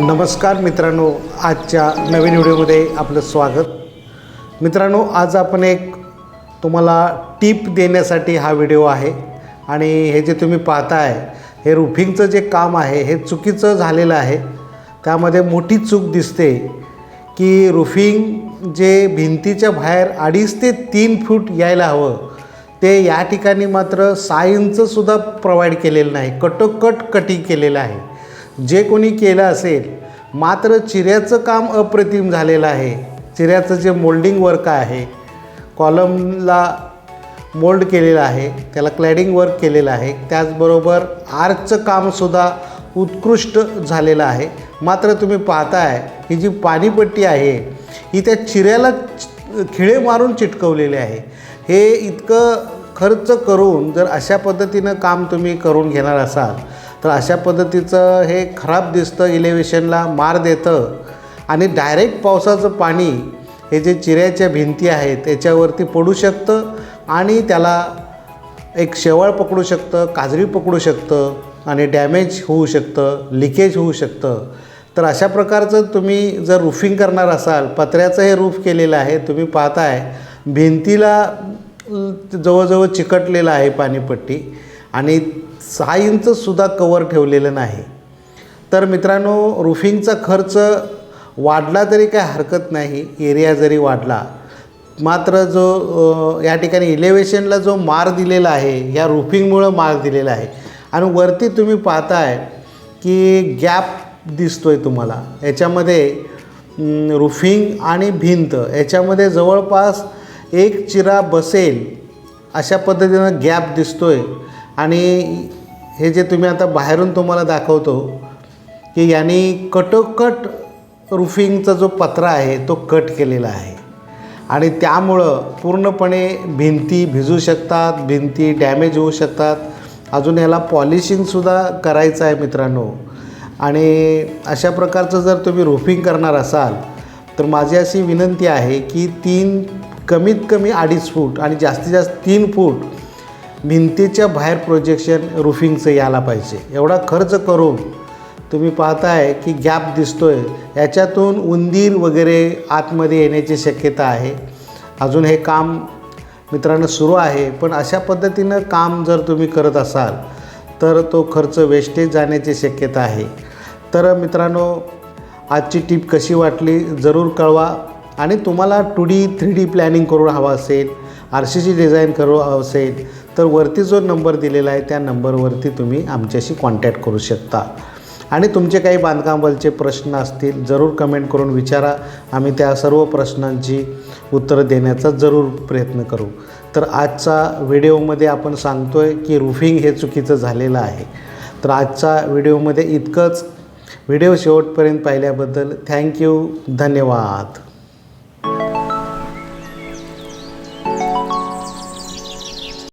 नमस्कार मित्रांनो आजच्या नवीन व्हिडिओमध्ये आपलं स्वागत. मित्रांनो आज आपण एक तुम्हाला टीप देण्यासाठी हा व्हिडिओ आहे आणि हे जे तुम्ही पाहताय हे रुफिंगचं जे काम आहे हे चुकीचं झालेलं आहे. त्यामध्ये मोठी चूक दिसते की रुफिंग जे भिंतीच्या बाहेर अडीच ते तीन फूट यायला हवं ते या ठिकाणी मात्र सहा इंचसुद्धा प्रोव्हाइड केलेलं नाही. कटोकट कटिंग केलेलं आहे. जे कोणी केलं असेल मात्र चिऱ्याचं काम अप्रतिम झालेलं आहे. चिऱ्याचं जे मोल्डिंग वर्क आहे कॉलमला मोल्ड केलेलं आहे त्याला क्लॅडिंग वर्क केलेलं आहे त्याचबरोबर आर्चचं कामसुद्धा उत्कृष्ट झालेलं आहे. मात्र तुम्ही पाहताय ही जी पाणीपट्टी आहे ही त्या चिऱ्याला खिळे मारून चिटकवलेले आहे. हे इतकं खर्च करून जर अशा पद्धतीनं काम तुम्ही करून घेणार असाल तर अशा पद्धतीचं हे खराब दिसतं इलेव्हेशनला मार देतं. आणि डायरेक्ट पावसाचं पाणी हे जे चिऱ्याच्या भिंती आहेत त्याच्यावरती पडू शकतं आणि त्याला एक शेवाळ पकडू शकतं काजरी पकडू शकतं आणि डॅमेज होऊ शकतं लिकेज होऊ शकतं. तर अशा प्रकारचं तुम्ही जर रूफिंग करणार असाल पत्र्याचं हे रूफ केलेलं आहे तुम्ही पाहताय भिंतीला जवळजवळ चिकटलेलं आहे पाणीपट्टी. आणि सहा इंचसुद्धा कवर ठेवलेलं नाही. तर मित्रांनो रुफिंगचा खर्च वाढला तरी काय हरकत नाही. एरिया जरी वाढला मात्र जो या ठिकाणी इलेव्हेशनला जो मार दिलेला आहे ह्या रुफिंगमुळं मार दिलेला आहे. आणि वरती तुम्ही पाहताय की गॅप दिसतो आहे तुम्हाला. याच्यामध्ये रुफिंग आणि भिंत याच्यामध्ये जवळपास एक चिरा बसेल अशा पद्धतीनं गॅप दिसतो आहे आणि हे जे तुम्ही आता बाहेरून तुम्हाला दाखवतो की यांनी कटोकट रुफिंगचा जो पत्रा आहे तो कट केलेला आहे. आणि त्यामुळं पूर्णपणे भिंती भिजू शकतात भिंती डॅमेज होऊ शकतात. अजून याला पॉलिशिंगसुद्धा करायचं आहे मित्रांनो. आणि अशा प्रकारचं जर तुम्ही रुफिंग करणार असाल तर माझी अशी विनंती आहे की तीन कमीत कमी अडीच फूट आणि जास्तीत जास्त तीन फूट भिंतीच्या बाहेर प्रोजेक्शन रुफिंगचं यायला पाहिजे. एवढा खर्च करून तुम्ही पाहताय की गॅप दिसतोय. याच्यातून उंदीर वगैरे आतमध्ये येण्याची शक्यता आहे. अजून हे काम मित्रांनो सुरू आहे. पण अशा पद्धतीनं काम जर तुम्ही करत असाल तर तो खर्च वेस्टेज जाण्याची शक्यता आहे. तर मित्रांनो आजची टीप कशी वाटली जरूर कळवा. आणि तुम्हाला two D three D planning करून हवं असेल आर सी सी डिझाईन करू हवं असेल तर वरती जो नंबर दिलेला आहे त्या नंबरवरती तुम्ही आमच्याशी कॉन्टॅक्ट करू शकता. आणि तुमचे काही बांधकामाचे प्रश्न असतील जरूर कमेंट करून विचारा. आम्ही त्या सर्व प्रश्नांची उत्तरं देण्याचा जरूर प्रयत्न करू. तर आजचा व्हिडिओमध्ये आपण सांगतो आहे की रुफिंग हे चुकीचं झालेलं आहे. तर आजचा व्हिडिओमध्ये इतकंच. व्हिडिओ शेवटपर्यंत पाहिल्याबद्दल थँक्यू धन्यवाद.